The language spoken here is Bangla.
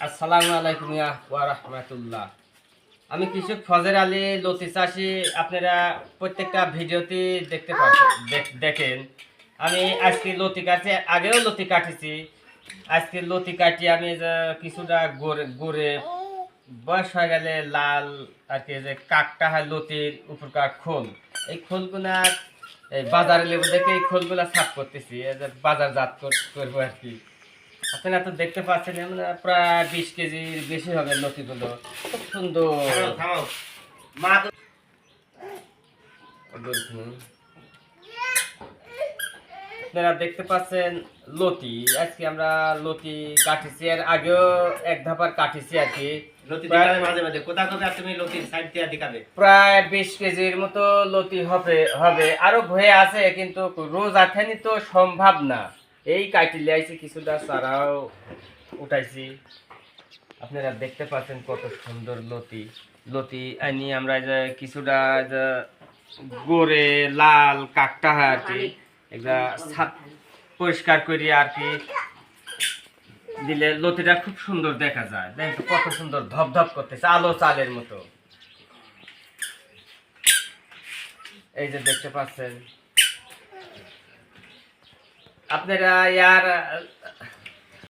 আসসালামু আলাইকুম ওয়া রাহমাতুল্লাহ। আমি কৃষক ফজর আলী লতি চাষি, আপনারা প্রত্যেকটা ভিডিওতে দেখতে দেখেন। আমি আজকে লতি কাটছি আগেও লতি কাটেছি। আজকে লতি কাটি আমি কিছুটা গড়ে গড়ে বয়স হয়ে গেলে লাল আর কি যে কাকটা হয় লতির উপরকার খোল। এই খোলগুলা, এই বাজারে লেবু দেখে এই খোলগুলা সাফ করতেছি, এই যে বাজারজাত কর- করব আর কি। আপনারা তো দেখতে পাচ্ছেন আমরা প্রায় বিশ কেজির বেশি হবে লতিগুলো। খুব সুন্দর। মা আপনারা দেখতে পাচ্ছেন লতি। আজকে আমরা লতি কাটিছি। আর আগেও এক ধাপার কাটিছি আর কি। লতি মাঝে মাঝে। কোথা কোথা তুমি লতির সাইড দিয়ে দেখাবে প্রায় বিশ কেজির মতো লতি হবে হবে। আরও ভয়ে আছে কিন্তু রোজ আঠানি তো সম্ভব না। এই কাটি লিয়াইছি কিছুটা চারাও উঠাইছি। আপনারা দেখতে পাচ্ছেন কত সুন্দর লতি। লতি আনি আমরা যে কিছুটা যে গোরে লাল কাকটা আর কি একটা ছাদ পরিষ্কার করি আর কি। দিলে লতিটা খুব সুন্দর দেখা যায়। দেখেন তো কত সুন্দর ধপধপ করতেছে, আলো চালের মতো। এই যে দেখতে পাচ্ছেন আপনারা ইয়ার